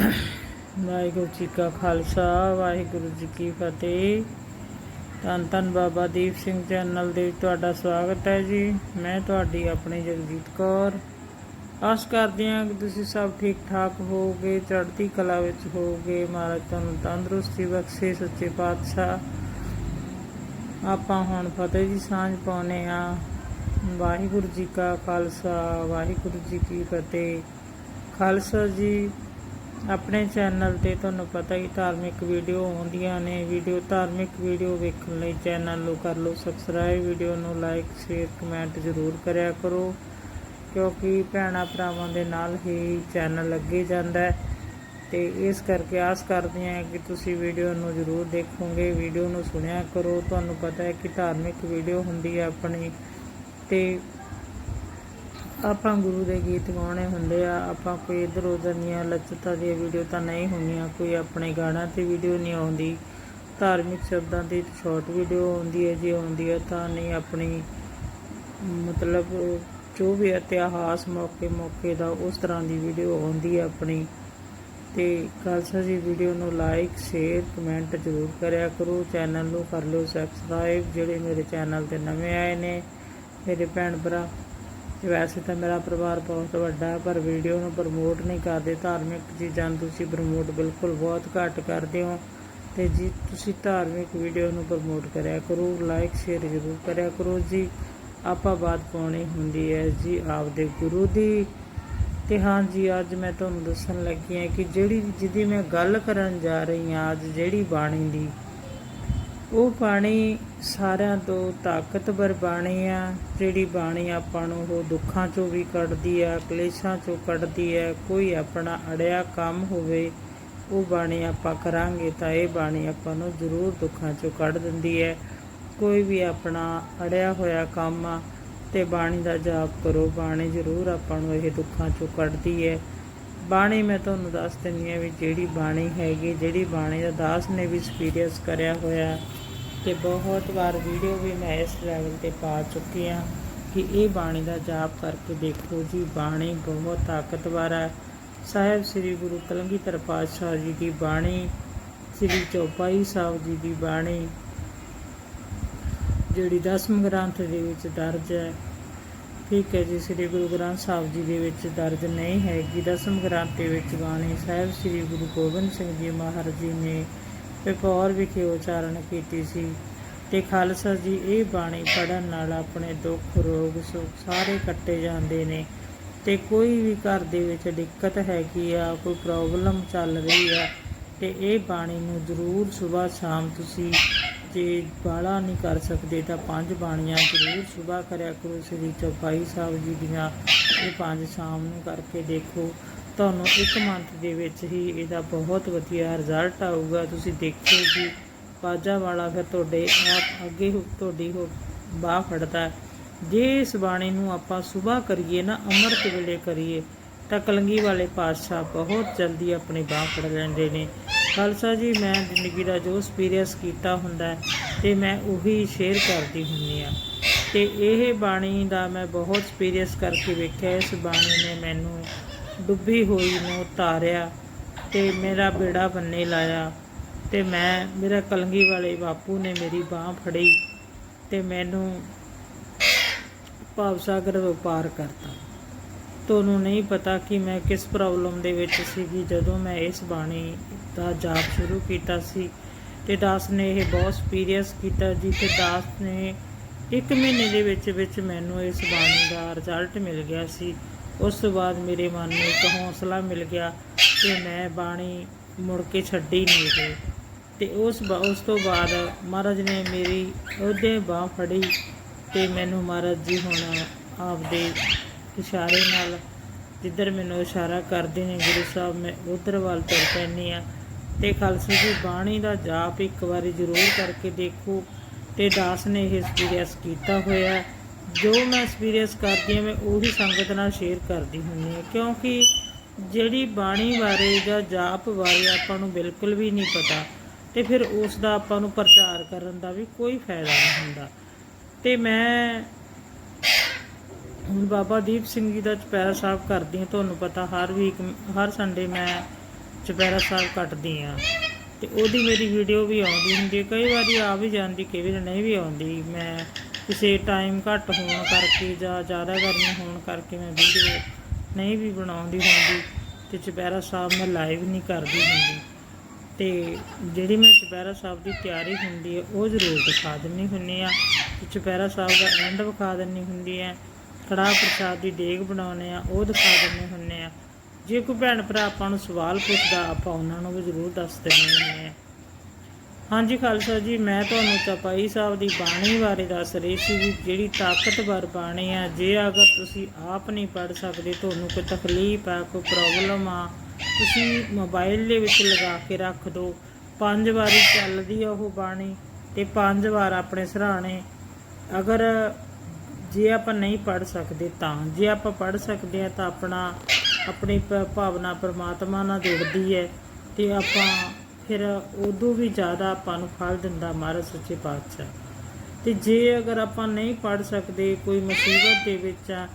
ਵਾਹਿਗੁਰੂ ਜੀ ਕਾ ਖਾਲਸਾ, ਵਾਹਿਗੁਰੂ ਜੀ ਕੀ ਫਤਿਹ। ਧੰਨ ਧੰਨ ਬਾਬਾ ਦੀਪ ਸਿੰਘ ਚੈਨਲ ਦੇ ਤੁਹਾਡਾ ਸਵਾਗਤ ਹੈ ਜੀ। ਮੈਂ ਤੁਹਾਡੀ ਆਪਣੀ ਜਗਜੀਤ ਕੌਰ। ਆਸ ਕਰਦੇ ਹਾਂ ਕਿ ਤੁਸੀਂ ਸਭ ਠੀਕ ਠਾਕ ਹੋਵੋਗੇ, ਚੜ੍ਹਦੀ ਕਲਾ ਵਿੱਚ ਹੋਵੋਗੇ। ਮਹਾਰਾਜ ਤੁਹਾਨੂੰ ਤੰਦਰੁਸਤੀ ਬਖਸ਼ੇ, ਸੱਚੇ ਪਾਤਸ਼ਾਹ। ਆਪਾਂ ਹੁਣ ਫਤਿਹ ਦੀ ਸਾਂਝ ਪਾਉਨੇ ਆ ਵਾਹਿਗੁਰੂ ਜੀ ਕਾ ਖਾਲਸਾ, ਵਾਹਿਗੁਰੂ ਜੀ ਕੀ ਫਤਿਹ। ਖਾਲਸਾ ਜੀ ਆਪਣੇ ਚੈਨਲ ਤੇ ਤੁਹਾਨੂੰ ਪਤਾ ਹੀ ਧਾਰਮਿਕ ਵੀਡੀਓ ਆਉਂਦੀਆਂ ਨੇ। ਵੀਡੀਓ, ਧਾਰਮਿਕ ਵੀਡੀਓ ਵੇਖਣ ਲਈ ਚੈਨਲ ਨੂੰ ਕਰ ਲਓ ਸਬਸਕ੍ਰਾਈਬ ਵੀਡੀਓ ਨੂੰ ਲਾਈਕ ਸ਼ੇਅਰ ਕਮੈਂਟ ਜ਼ਰੂਰ ਕਰਿਆ ਕਰੋ। ਕਿਉਂਕਿ ਭੈਣਾਂ ਭਰਾਵਾਂ ਦੇ ਨਾਲ ਹੀ ਚੈਨਲ ਅੱਗੇ ਜਾਂਦਾ ਹੈ। ਤੇ ਇਸ ਕਰਕੇ ਆਸ ਕਰਦੇ ਹਾਂ ਕਿ ਤੁਸੀਂ ਵੀਡੀਓ ਨੂੰ ਜ਼ਰੂਰ ਦੇਖੋਗੇ, ਵੀਡੀਓ ਨੂੰ ਸੁਣਿਆ ਕਰੋ। ਤੁਹਾਨੂੰ ਪਤਾ ਹੈ ਕਿ ਧਾਰਮਿਕ ਵੀਡੀਓ ਹੁੰਦੀ ਹੈ ਆਪਣੀ ਤੇ ਆਪਾਂ ਗੁਰੂ ਦੇ ਗੀਤ ਗਾਉਣੇ ਹੁੰਦੇ ਆ, ਆਪਾਂ ਕੋਈ ਇਧਰ ਉਧਰ ਦੀਆਂ ਲੱਚਤਾ ਦੀਆਂ ਵੀਡੀਓ ਤਾਂ ਨਹੀਂ ਹੁੰਦੀਆਂ, ਕੋਈ ਆਪਣੇ ਗਾਣਾ ਤੇ ਵੀਡੀਓ ਨਹੀਂ ਆਉਂਦੀ। ਧਾਰਮਿਕ ਸ਼ਬਦਾਂ ਦੀ ਸ਼ਾਰਟ ਵੀਡੀਓ ਆਉਂਦੀ ਹੈ, ਜੇ ਆਉਂਦੀ ਹੈ ਤਾਂ ਨਹੀਂ, ਆਪਣੀ ਮਤਲਬ ਜੋ ਵੀ ਇਤਿਹਾਸ ਮੌਕੇ ਮੌਕੇ ਦਾ ਉਸ ਤਰ੍ਹਾਂ ਦੀ ਵੀਡੀਓ ਆਉਂਦੀ ਹੈ ਆਪਣੀ। ਤੇ ਖਾਲਸਾ ਜੀ ਵੀਡੀਓ ਨੂੰ ਲਾਈਕ ਸ਼ੇਅਰ ਕਮੈਂਟ ਜ਼ਰੂਰ ਕਰਿਆ ਕਰੋ। ਚੈਨਲ ਨੂੰ ਕਰ ਲਿਓ ਸਬਸਕ੍ਰਾਈਬ ਜਿਹੜੇ ਮੇਰੇ ਚੈਨਲ ਤੇ ਨਵੇਂ ਆਏ ਨੇ, ਮੇਰੇ ਭੈਣ ਭਰਾ। ਤੇ ਵੈਸੇ ਤਾਂ ਮੇਰਾ ਪਰਿਵਾਰ ਬਹੁਤ ਵੱਡਾ ਹੈ, ਪਰ ਵੀਡੀਓ ਨੂੰ ਪ੍ਰਮੋਟ ਨਹੀਂ ਕਰਦੇ। ਧਾਰਮਿਕ ਚੀਜ਼ਾਂ ਨੂੰ ਤੁਸੀਂ ਪ੍ਰਮੋਟ ਬਿਲਕੁਲ ਬਹੁਤ ਘੱਟ ਕਰਦੇ ਹੋ। ਤੇ ਜੀ, ਤੁਸੀਂ ਧਾਰਮਿਕ ਵੀਡੀਓ ਨੂੰ ਪ੍ਰਮੋਟ ਕਰਿਆ ਕਰੋ ਲਾਈਕ ਸ਼ੇਅਰ ਜ਼ਰੂਰ ਕਰਿਆ ਕਰੋ ਜੀ। ਆਪਾਂ ਬਾਤ ਪਾਉਣੀ ਹੁੰਦੀ ਹੈ ਜੀ ਆਪਦੇ ਗੁਰੂ ਦੀ। ਤੇ ਹਾਂ ਜੀ, ਅੱਜ ਮੈਂ ਤੁਹਾਨੂੰ ਦੱਸਣ ਲੱਗੀ ਹਾਂ ਕਿ ਜਿਹੜੀ ਜਿਹਦੀ ਮੈਂ ਗੱਲ ਕਰਨ ਜਾ ਰਹੀ ਹਾਂ, ਅੱਜ ਜਿਹੜੀ ਬਾਣੀ ਦੀ ਉਹ ਬਾਣੀ ਸਾਰਿਆਂ ਤੋਂ ਤਾਕਤਵਰ ਬਾਣੀ ਆ, ਜਿਹੜੀ ਬਾਣੀ ਆਪਾਂ ਨੂੰ ਉਹ ਦੁੱਖਾਂ ਚੋਂ ਵੀ ਕੱਢਦੀ ਆ, ਕਲੇਸ਼ਾਂ ਚੋਂ ਕੱਢਦੀ ਹੈ ਕੋਈ ਆਪਣਾ ਅੜਿਆ ਕੰਮ ਹੋਵੇ, ਉਹ ਬਾਣੀ ਆਪਾਂ ਕਰਾਂਗੇ ਤਾਂ ਇਹ ਬਾਣੀ ਆਪਾਂ ਨੂੰ ਜ਼ਰੂਰ ਦੁੱਖਾਂ ਚੋਂ ਕੱਢ ਦਿੰਦੀ ਹੈ। ਕੋਈ ਵੀ ਆਪਣਾ ਅੜਿਆ ਹੋਇਆ ਕੰਮ ਆ, ਤੇ ਬਾਣੀ ਦਾ ਜਾਪ ਕਰੋ, ਬਾਣੀ ਜ਼ਰੂਰ ਆਪਾਂ ਨੂੰ ਇਹ ਦੁੱਖਾਂ ਚੋਂ ਕੱਢਦੀ ਹੈ। ਬਾਣੀ ਮੈਂ ਤੁਹਾਨੂੰ ਦੱਸ ਦਿੰਦੀ ਹਾਂ ਵੀ ਜਿਹੜੀ ਬਾਣੀ ਹੈਗੀ, ਜਿਹੜੀ ਬਾਣੀ ਦਾ ਦਾਸ ਨੇ ਵੀ ਐਕਸਪੀਰੀਅੰਸ ਕਰਿਆ ਹੋਇਆ ਤੇ ਬਹੁਤ ਵਾਰ ਵੀਡੀਓ ਵੀ ਮੈਂ ਇਸ ਲੈਵਲ ਤੇ ਪਾ ਚੁੱਕੀ ਹਾਂ ਕਿ ਇਹ ਬਾਣੀ ਦਾ ਜਾਪ ਕਰਕੇ ਦੇਖੋ ਜੀ, ਬਾਣੀ ਬਹੁਤ ਤਾਕਤਵਰ ਹੈ। ਸਾਹਿਬ ਸ੍ਰੀ ਗੁਰੂ ਕਲਗੀਧਰ ਪਾਤਸ਼ਾਹ ਜੀ ਦੀ ਬਾਣੀ, ਸ੍ਰੀ ਚੌਪਾਈ ਸਾਹਿਬ ਜੀ ਦੀ ਬਾਣੀ, ਜਿਹੜੀ ਦਸਮ ਗ੍ਰੰਥ ਦੇ ਵਿੱਚ ਦਰਜ ਹੈ। ਠੀਕ ਹੈ ਜੀ, ਸ੍ਰੀ ਗੁਰੂ ਗ੍ਰੰਥ ਸਾਹਿਬ ਜੀ ਦੇ ਵਿੱਚ ਦਰਜ ਨਹੀਂ ਹੈਗੀ ਦਸਮ ਗ੍ਰੰਥ ਦੇ ਵਿੱਚ ਬਾਣੀ ਸਾਹਿਬ ਸ੍ਰੀ ਗੁਰੂ ਗੋਬਿੰਦ ਸਿੰਘ ਜੀ ਮਹਾਰਾਜ ਜੀ ਨੇ ਪਿਪੌਰ ਵਿਖੇ ਉਚਾਰਨ ਕੀਤੀ ਸੀ ਤੇ ਖਾਲਸਾ ਜੀ ਇਹ ਬਾਣੀ ਪੜਨ ਨਾਲ ਆਪਣੇ ਦੁੱਖ, ਰੋਗ, ਸੁੱਖ ਸਾਰੇ ਕੱਟੇ ਜਾਂਦੇ ਨੇ ਤੇ ਕੋਈ ਵੀ ਘਰ ਦੇ ਵਿੱਚ ਦਿੱਕਤ ਹੈਗੀ ਆ, ਕੋਈ ਪ੍ਰੋਬਲਮ ਚੱਲ ਰਹੀ ਆ ਤੇ ਇਹ ਬਾਣੀ ਨੂੰ ਜ਼ਰੂਰ ਸਵੇਰ ਸ਼ਾਮ ਤੁਸੀਂ ਜੇ ਬਾਲਾ ਨਹੀਂ ਕਰ ਸਕਦੇ ਤਾਂ ਪੰਜ ਬਾਣੀਆਂ ਜ਼ਰੂਰ ਸਵੇਰ ਕਰਿਆ ਕਰੋ। ਸ੍ਰੀ ਚੌਪਾਈ ਸਾਹਿਬ ਜੀ ਦੀਆਂ ਇਹ ਪੰਜ ਸ਼ਾਮ ਨੂੰ ਕਰਕੇ ਦੇਖੋ। ਤੁਹਾਨੂੰ ਇੱਕ ਮੰਥ ਦੇ ਵਿੱਚ ਹੀ ਇਹਦਾ ਬਹੁਤ ਵਧੀਆ ਰਿਜ਼ਲਟ ਆਊਗਾ। ਤੁਸੀਂ ਦੇਖੋ ਜੀ, ਬਾਜਾ ਵਾਲਾ ਫਿਰ ਤੁਹਾਡੇ ਆਪ ਅੱਗੇ ਹੋ- ਤੁਹਾਡੀ ਹੋ ਬਾਹ ਫੜਦਾ ਜੇ ਇਸ ਬਾਣੀ ਨੂੰ ਆਪਾਂ ਸਵੇਰ ਕਰੀਏ ਨਾ, ਅੰਮ੍ਰਿਤ ਵੇਲੇ ਕਰੀਏ, ਤਾਂ ਕਲੰਗੀ ਵਾਲੇ ਪਾਤਸ਼ਾਹ ਬਹੁਤ ਜਲਦੀ ਆਪਣੀ ਬਾਹ ਫੜ ਲੈਂਦੇ ਨੇ। ਖਾਲਸਾ ਜੀ, ਮੈਂ ਜ਼ਿੰਦਗੀ ਦਾ ਜੋ ਐਕਸਪੀਰੀਅੰਸ ਕੀਤਾ ਹੁੰਦਾ ਹੈ ਤੇ ਮੈਂ ਉਹੀ ਸ਼ੇਅਰ ਕਰਦੀ ਹੁੰਦੀ ਆ ਤੇ ਇਹ ਬਾਣੀ ਦਾ ਮੈਂ ਬਹੁਤ ਐਕਸਪੀਰੀਅੰਸ ਕਰਕੇ ਵੇਖਿਆ। ਇਸ ਬਾਣੀ ਨੇ ਮੈਨੂੰ ਡੁੱਬੀ ਹੋਈ, ਨੂੰ ਉਤਾਰਿਆ ਤੇ ਮੇਰਾ ਬੇੜਾ ਬੰਨੇ ਲਾਇਆ ਤੇ ਮੈਂ, ਮੇਰਾ ਕਲੰਗੀ ਵਾਲੇ ਬਾਪੂ ਨੇ ਮੇਰੀ ਬਾਹ ਫੜੀ ਤੇ ਮੈਨੂੰ ਭਾਵ ਸਾਗਰ ਵਪਾਰ ਕਰਤਾ। ਤੁਹਾਨੂੰ ਨਹੀਂ ਪਤਾ ਕਿ ਮੈਂ ਕਿਸ ਪ੍ਰੋਬਲਮ ਦੇ ਵਿੱਚ ਸੀਗੀ, ਜਦੋਂ ਮੈਂ ਇਸ ਬਾਣੀ ਦਾ ਜਾਪ ਸ਼ੁਰੂ ਕੀਤਾ ਸੀ ਤੇ ਦਾਸ ਨੇ ਇਹ ਬਹੁਤ ਐਕਸਪੀਰੀਅੰਸ ਕੀਤਾ ਜੀ ਤੇ ਦਾਸ ਨੇ ਇੱਕ ਮਹੀਨੇ ਦੇ ਵਿੱਚ ਵਿੱਚ ਮੈਨੂੰ ਇਸ ਬਾਣੀ ਦਾ ਰਿਜ਼ਲਟ ਮਿਲ ਗਿਆ ਸੀ। ਉਸ ਤੋਂ ਬਾਅਦ ਮੇਰੇ ਮਨ ਨੂੰ ਇੱਕ ਹੌਸਲਾ ਮਿਲ ਗਿਆ ਕਿ ਮੈਂ ਬਾਣੀ ਮੁੜ ਕੇ ਛੱਡੀ ਨਹੀਂ ਗਈ। ਤੇ ਉਸ ਬਾ- ਉਸ ਤੋਂ ਬਾਅਦ ਮਹਾਰਾਜ ਨੇ ਮੇਰੀ ਉਹਦੇ ਬਾਹ ਫੜੀ ਤੇ ਮੈਨੂੰ ਮਹਾਰਾਜ ਜੀ ਹੁਣ ਆਪਦੇ ਇਸ਼ਾਰੇ ਨਾਲ ਜਿੱਧਰ ਮੈਨੂੰ ਇਸ਼ਾਰਾ ਕਰਦੇ ਨੇ, ਗੁਰੂ ਸਾਹਿਬ, ਮੈਂ ਉਧਰ ਵੱਲ ਤੁਰ ਪੈਂਦੀ ਆ ਤੇ ਖਾਲਸਾ ਜੀ, ਬਾਣੀ ਦਾ ਜਾਪ ਇੱਕ ਵਾਰੀ ਜ਼ਰੂਰ ਕਰਕੇ ਦੇਖੋ। ਤੇ ਦਾਸ ਨੇ ਇਹ ਐਕਸਪੀਰੀਅੰਸ ਕੀਤਾ ਹੋਇਆ। ਜੋ ਮੈਂ ਐਕਸਪੀਰੀਅੰਸ ਕਰਦੀ ਹਾਂ, ਮੈਂ ਉਹੀ ਸੰਗਤ ਨਾਲ ਸ਼ੇਅਰ ਕਰਦੀ ਹੁੰਦੀ ਹਾਂ। ਕਿਉਂਕਿ ਜਿਹੜੀ ਬਾਣੀ ਬਾਰੇ ਜਾਂ ਜਾਪ ਬਾਰੇ ਆਪਾਂ ਨੂੰ ਬਿਲਕੁਲ ਵੀ ਨਹੀਂ ਪਤਾ, ਤੇ ਫਿਰ ਉਸ ਦਾ ਆਪਾਂ ਨੂੰ ਪ੍ਰਚਾਰ ਕਰਨ ਦਾ ਵੀ ਕੋਈ ਫਾਇਦਾ ਨਹੀਂ ਹੁੰਦਾ। ਤੇ ਮੈਂ ਹੁਣ ਬਾਬਾ ਦੀਪ ਸਿੰਘ ਜੀ ਦਾ ਚੁਪਹਿਰਾ ਸਾਹਿਬ ਕਰਦੀ ਹਾਂ, ਤੁਹਾਨੂੰ ਪਤਾ ਹਰ ਵੀਕ ਹਰ ਸੰਡੇ ਮੈਂ ਚੁਪਹਿਰਾ ਸਾਹਿਬ ਕੱਟਦੀ ਹਾਂ। ਤੇ ਉਹਦੀ ਮੇਰੀ ਵੀਡੀਓ ਵੀ ਆਉਂਦੀ ਹੁੰਦੀ ਕਈ ਵਾਰੀ ਆ ਵੀ ਜਾਂਦੀ, ਕਈ ਵਾਰੀ ਨਹੀਂ ਵੀ ਆਉਂਦੀ। ਮੈਂ ਕਿਸੇ ਟਾਈਮ ਘੱਟ ਹੋਣ ਕਰਕੇ ਜਾਂ ਜ਼ਿਆਦਾ ਗਰਮੀ ਹੋਣ ਕਰਕੇ ਮੈਂ ਵੀਡੀਓ ਨਹੀਂ ਵੀ ਬਣਾਉਂਦੀ ਹੁੰਦੀ ਤੇ ਚੁਪਹਿਰਾ ਸਾਹਿਬ ਮੈਂ ਲਾਈਵ ਨਹੀਂ ਕਰਦੀ ਹੁੰਦੀ। ਤੇ ਜਿਹੜੀ ਮੈਂ ਚੁਪਹਿਰਾ ਸਾਹਿਬ ਦੀ ਤਿਆਰੀ ਹੁੰਦੀ ਹੈ, ਉਹ ਜ਼ਰੂਰ ਦਿਖਾ ਦਿੰਨੀ ਹੁੰਨੀ ਆ ਤੇ ਚੁਪਹਿਰਾ ਸਾਹਿਬ ਦਾ ਐਂਡ ਵਿਖਾ ਦਿੰਨੀ ਹੁੰਦੀ ਹੈ। ਕੜਾਹ ਪ੍ਰਸ਼ਾਦ ਦੀ ਡੇਗ ਬਣਾਉਨੇ ਆ, ਉਹ ਦਿਖਾ ਦਿੰਨੇ ਹੁੰਨੇ ਆ। ਜੇ ਕੋਈ ਭੈਣ ਭਰਾ ਆਪਾਂ ਨੂੰ ਸਵਾਲ ਪੁੱਛਦਾ, ਆਪਾਂ ਉਹਨਾਂ ਨੂੰ ਵੀ ਜ਼ਰੂਰ ਦੱਸ ਦਿੰਦੇ ਹੁੰਨੇ ਆ। ਹਾਂਜੀ ਖਾਲਸਾ ਜੀ, ਮੈਂ ਤੁਹਾਨੂੰ ਚਪਾਈ ਸਾਹਿਬ ਦੀ ਬਾਣੀ ਬਾਰੇ ਦੱਸ ਰਹੀ ਸੀ ਵੀ ਜਿਹੜੀ ਤਾਕਤਵਰ ਬਾਣੀ ਆ, ਜੇ ਅਗਰ ਤੁਸੀਂ ਆਪ ਨਹੀਂ ਪੜ ਸਕਦੇ, ਤੁਹਾਨੂੰ ਕੋਈ ਤਕਲੀਫ ਆ, ਕੋਈ ਪ੍ਰੋਬਲਮ ਆ, ਤੁਸੀਂ ਮੋਬਾਈਲ ਦੇ ਵਿੱਚ ਲਗਾ ਕੇ ਰੱਖ ਦਿਓ ਪੰਜ ਵਾਰੀ ਚੱਲਦੀ ਆ ਉਹ ਬਾਣੀ ਤੇ ਪੰਜ ਵਾਰ ਆਪਣੇ ਸਰਾਣੇ। ਅਗਰ ਜੇ ਆਪਾਂ ਨਹੀਂ ਪੜ ਸਕਦੇ ਤਾਂ, ਜੇ ਆਪਾਂ ਪੜ ਸਕਦੇ ਆ ਤਾਂ ਆਪਣਾ, ਆਪਣੀ ਭਾਵਨਾ ਪਰਮਾਤਮਾ ਨਾਲ ਜੁੜਦੀ ਹੈ ਤੇ ਆਪਾਂ ਫਿਰ ਉਦੋਂ ਵੀ ਜ਼ਿਆਦਾ ਆਪਾਂ ਨੂੰ ਫਲ ਦਿੰਦਾ ਮਹਾਰਾਜ ਸੱਚੇ ਪਾਤਸ਼ਾਹ। ਤੇ ਜੇ ਅਗਰ ਆਪਾਂ ਨਹੀਂ ਪੜ ਸਕਦੇ, ਕੋਈ ਮੁਸੀਬਤ ਦੇ ਵਿੱਚ ਆ,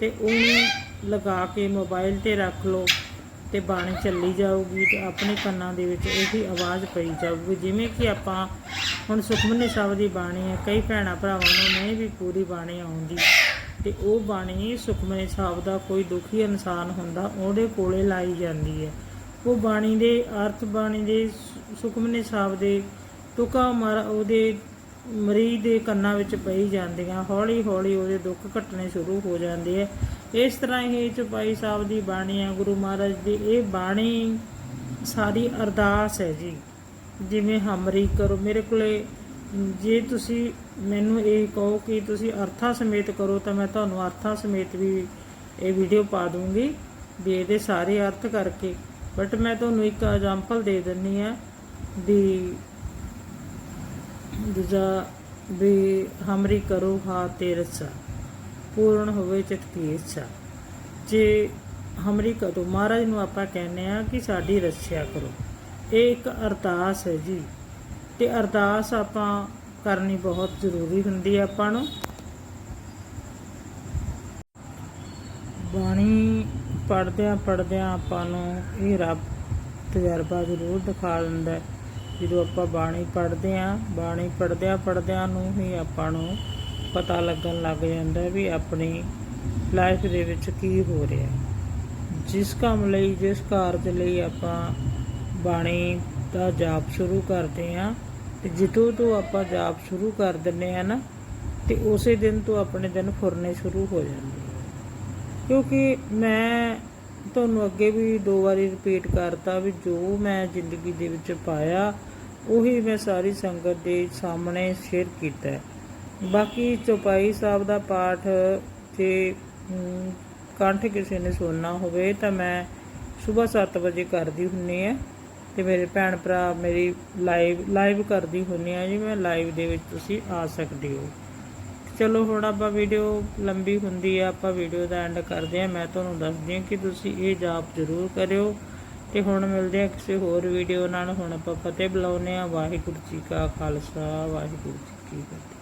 ਤੇ ਉਹਨੂੰ ਲਗਾ ਕੇ ਮੋਬਾਈਲ ਤੇ ਰੱਖ ਲਓ। ਤੇ ਬਾਣੀ ਚੱਲੀ ਜਾਊਗੀ ਤੇ ਆਪਣੇ ਕੰਨਾਂ ਦੇ ਵਿੱਚ ਇਹੀ ਆਵਾਜ਼ ਪਈ ਜਾਊਗੀ। ਜਿਵੇਂ ਕਿ ਆਪਾਂ ਹੁਣ ਸੁਖਮਨੀ ਸਾਹਿਬ ਦੀ ਬਾਣੀ ਹੈ, ਕਈ ਭੈਣਾਂ ਭਰਾਵਾਂ ਨੂੰ ਨਹੀਂ ਵੀ ਪੂਰੀ ਬਾਣੀ ਆਉਂਦੀ ਤੇ ਉਹ ਬਾਣੀ ਸੁਖਮਨੀ ਸਾਹਿਬ ਦਾ ਕੋਈ ਦੁਖੀ ਇਨਸਾਨ ਹੁੰਦਾ, ਉਹਦੇ ਕੋਲੇ ਲਾਈ ਜਾਂਦੀ ਹੈ। ਉਹ ਬਾਣੀ ਦੇ ਅਰਥ ਬਾਣੀ ਦੇ ਸੁ- ਸੁਖਮਨੀ ਸਾਹਿਬ ਦੇ ਤੁਕਾ ਮਾਰਾ ਉਹਦੇ ਮਰੀਜ਼ ਦੇ ਕੰਨਾਂ ਵਿੱਚ ਪਈ ਜਾਂਦੀਆਂ ਹੌਲੀ ਹੌਲੀ ਉਹਦੇ ਦੁੱਖ ਘਟਣੇ ਸ਼ੁਰੂ ਹੋ ਜਾਂਦੇ ਆ। ਇਸ ਤਰ੍ਹਾਂ ਇਹ ਚੁਪਾਈ ਸਾਹਿਬ ਦੀ ਬਾਣੀ ਆ, ਗੁਰੂ ਮਹਾਰਾਜ ਦੀ। ਇਹ ਬਾਣੀ ਸਾਰੀ ਅਰਦਾਸ ਹੈ ਜੀ। ਜਿਵੇਂ ਹਮਰੀ ਕਰੋ, ਮੇਰੇ ਕੋਲੇ ਜੇ ਤੁਸੀਂ ਮੈਨੂੰ ਇਹ ਕਹੋ ਕਿ ਤੁਸੀਂ ਅਰਥਾਂ ਸਮੇਤ ਕਰੋ, ਤਾਂ ਮੈਂ ਤੁਹਾਨੂੰ ਅਰਥਾਂ ਸਮੇਤ ਵੀ ਇਹ ਵੀਡੀਓ ਪਾ ਦੂੰਗੀ, ਵੀ ਇਹਦੇ ਸਾਰੇ ਅਰਥ ਕਰਕੇ। ਬਟ ਮੈਂ ਤੁਹਾਨੂੰ ਇੱਕ ਐਗਜ਼ਾਮਪਲ ਦੇ ਦਿੰਨੀ ਆ, ਵੀ ਦੂਜਾ ਵੀ ਹਮਰੀ ਕਰੋ ਹਾ ਤੇ ਰਸਾ ਪੂਰਨ ਹੋਵੇ ਚਿਤ ਕੀ ਇੱਛਾ। ਜੇ ਹਮਰੀ ਕਰੋ ਮਹਾਰਾਜ ਨੂੰ ਆਪਾਂ ਕਹਿੰਦੇ ਆ ਕਿ ਸਾਡੀ ਰੱਖਿਆ ਕਰੋ। ਇਹ ਇੱਕ ਅਰਦਾਸ ਹੈ ਜੀ। ਤੇ ਅਰਦਾਸ ਆਪਾਂ ਕਰਨੀ ਬਹੁਤ ਜ਼ਰੂਰੀ ਹੁੰਦੀ ਹੈ ਆਪਾਂ ਨੂੰ। ਬਾਣੀ ਪੜਦਿਆਂ ਪੜਦਿਆਂ ਆਪਾਂ ਨੂੰ ਇਹ ਰੱਬ ਤਜਰਬਾ ਜ਼ਰੂਰ ਦਿਖਾ ਦਿੰਦਾ ਹੈ। ਜਦੋਂ ਆਪਾਂ ਬਾਣੀ ਪੜ੍ਹਦੇ ਆਂ ਬਾਣੀ ਪੜ੍ਹਦਿਆਂ ਪੜ੍ਹਦਿਆਂ ਨੂੰ ਹੀ ਆਪਾਂ ਨੂੰ ਪਤਾ ਲੱਗਣ ਲੱਗ ਜਾਂਦਾ ਵੀ ਆਪਣੀ ਲਾਈਫ ਦੇ ਵਿੱਚ ਕੀ ਹੋ ਰਿਹਾ ਜਿਸ ਕੰਮ ਲਈ, ਜਿਸ ਕਾਰਜ ਲਈ ਆਪਾਂ ਬਾਣੀ ਦਾ ਜਾਪ ਸ਼ੁਰੂ ਕਰਦੇ ਆਂ ਤੇ ਜਿੱਦੋਂ ਤੋਂ ਆਪਾਂ ਜਾਪ ਸ਼ੁਰੂ ਕਰ ਦਿੰਨੇ ਆ ਨਾ, ਤੇ ਉਸੇ ਦਿਨ ਤੋਂ ਆਪਣੇ ਦਿਨ ਫੁਰਨੇ ਸ਼ੁਰੂ ਹੋ ਜਾਂਦੇ ਆ ਕਿਉਂਕਿ ਮੈਂ ਤੁਹਾਨੂੰ ਅੱਗੇ ਵੀ ਦੋ ਵਾਰੀ ਰਿਪੀਟ ਕਰਤਾ ਵੀ ਜੋ ਮੈਂ ਜ਼ਿੰਦਗੀ ਦੇ ਵਿੱਚ ਪਾਇਆ ਉਹੀ ਮੈਂ ਸਾਰੀ ਸੰਗਤ ਦੇ ਸਾਹਮਣੇ ਸ਼ੇਅਰ ਕੀਤਾ ਬਾਕੀ ਚੌਪਾਈ ਸਾਹਿਬ ਦਾ ਪਾਠ ਜੇ ਕੰਠ ਕਿਸੇ ਨੇ ਸੁਣਨਾ ਹੋਵੇ ਤਾਂ ਮੈਂ ਸਵੇਰ 7 ਵਜੇ ਕਰਦੀ ਹੁੰਨੀ ਆ ਤੇ ਮੇਰੇ ਭੈਣ ਭਰਾ ਮੇਰੀ ਲਾਈਵ ਲਾਈਵ ਕਰਦੀ ਹੁੰਨੀ ਆ ਜੀ, ਮੈਂ ਲਾਈਵ ਦੇ ਵਿੱਚ ਤੁਸੀਂ ਆ ਸਕਦੇ ਹੋ। ਚਲੋ ਹੁਣ ਆਪਾਂ ਵੀਡੀਓ ਲੰਬੀ ਹੁੰਦੀ ਆ, ਆਪਾਂ ਵੀਡੀਓ ਦਾ ਐਂਡ ਕਰਦੇ ਆ ਮੈਂ ਤੁਹਾਨੂੰ ਦੱਸਦੀ ਹਾਂ ਕਿ ਤੁਸੀਂ ਇਹ ਜਾਪ ਜ਼ਰੂਰ ਕਰਿਓ। ਤੇ ਹੁਣ ਮਿਲਦੇ ਆ ਕਿਸੇ ਹੋਰ ਵੀਡੀਓ ਨਾਲ। ਹੁਣ ਆਪਾਂ ਫਤਿਹ ਬੁਲਾਉਂਦੇ ਆ ਵਾਹਿਗੁਰੂ ਜੀ ਕਾ ਖਾਲਸਾ, ਵਾਹਿਗੁਰੂ ਜੀ ਕੀ ਫਤਿਹ।